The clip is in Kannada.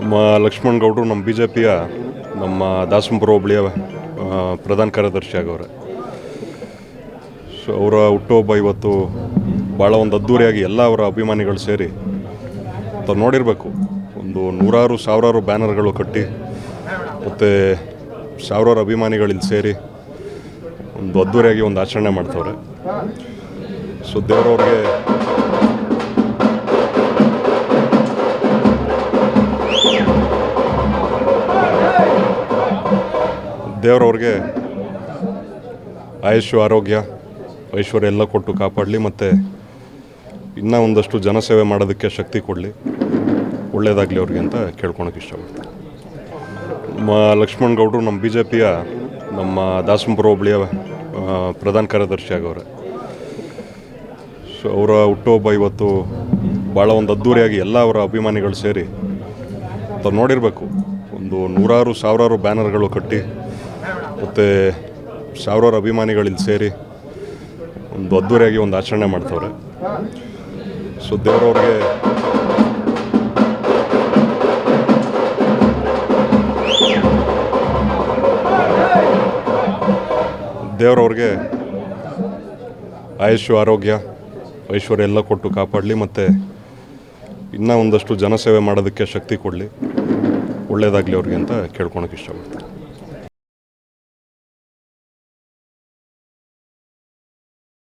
ನಮ್ಮ ಲಕ್ಷ್ಮಣ್ ಗೌಡರು ನಮ್ಮ ಬಿ ಜೆ ಪಿಯ ನಮ್ಮ ದಾಸಂಪುರ ಹೋಬಳಿಯ ಪ್ರಧಾನ ಕಾರ್ಯದರ್ಶಿ ಆಗವ್ರೆ ಸೊ, ಅವರ ಹುಟ್ಟುಹಬ್ಬ ಇವತ್ತು ಭಾಳ ಒಂದು ಅದ್ದೂರಿಯಾಗಿ ಎಲ್ಲ ಅವರ ಅಭಿಮಾನಿಗಳು ಸೇರಿ ತಾವು ನೋಡಿರಬೇಕು. ಒಂದು ನೂರಾರು, ಸಾವಿರಾರು ಬ್ಯಾನರ್ಗಳು ಕಟ್ಟಿ, ಮತ್ತು ಸಾವಿರಾರು ಅಭಿಮಾನಿಗಳಿಲ್ಲಿ ಸೇರಿ ಒಂದು ಅದ್ದೂರಿಯಾಗಿ ಒಂದು ಆಚರಣೆ ಮಾಡ್ತವ್ರೆ. ಸೊ, ದೇವರವ್ರಿಗೆ ದೇವರವ್ರಿಗೆ ಆಯುಷು ಆರೋಗ್ಯ, ಐಶ್ವರ್ಯ ಎಲ್ಲ ಕೊಟ್ಟು ಕಾಪಾಡಲಿ ಮತ್ತು ಇನ್ನೂ ಒಂದಷ್ಟು ಜನಸೇವೆ ಮಾಡೋದಕ್ಕೆ ಶಕ್ತಿ ಕೊಡಲಿ. ಒಳ್ಳೆಯದಾಗಲಿ ಅವ್ರಿಗೆ ಅಂತ ಕೇಳ್ಕೊಳಕ್ಕೆ ಇಷ್ಟಪಡ್ತೀನಿ. ನಮ್ಮ ಲಕ್ಷ್ಮಣ್ ಗೌಡರು ನಮ್ಮ ಬಿ ಜೆ ಪಿಯ ನಮ್ಮ ದಾಸಂಪುರ ಹೋಬಳಿಯ ಪ್ರಧಾನ ಕಾರ್ಯದರ್ಶಿ ಆಗವ್ರೆ ಸೊ ಅವರ ಹುಟ್ಟುಹಬ್ಬ ಇವತ್ತು ಭಾಳ ಒಂದು ಅದ್ದೂರಿಯಾಗಿ ಎಲ್ಲ ಅವರ ಅಭಿಮಾನಿಗಳು ಸೇರಿ, ತಾವು ನೋಡಿರಬೇಕು, ಒಂದು ನೂರಾರು, ಸಾವಿರಾರು ಬ್ಯಾನರ್ಗಳು ಕಟ್ಟಿ ಮತ್ತು ಸಾವಿರಾರು ಅಭಿಮಾನಿಗಳು ಇಲ್ಲಿ ಸೇರಿ ಒಂದು ಅದ್ದೂರಿಯಾಗಿ ಒಂದು ಆಚರಣೆ ಮಾಡ್ತವ್ರೆ. ಸೊ ದೇವರವ್ರಿಗೆ ದೇವರವ್ರಿಗೆ ಆಯುಷು ಆರೋಗ್ಯ, ಐಶ್ವರ್ಯ ಎಲ್ಲ ಕೊಟ್ಟು ಕಾಪಾಡಲಿ ಮತ್ತು ಇನ್ನೂ ಒಂದಷ್ಟು ಜನಸೇವೆ ಮಾಡೋದಕ್ಕೆ ಶಕ್ತಿ ಕೊಡಲಿ. ಒಳ್ಳೆಯದಾಗಲಿ ಅವ್ರಿಗೆ ಅಂತ ಕೇಳ್ಕೊಳಕ್ಕೆ ಇಷ್ಟಪಡ್ತೀನಿ.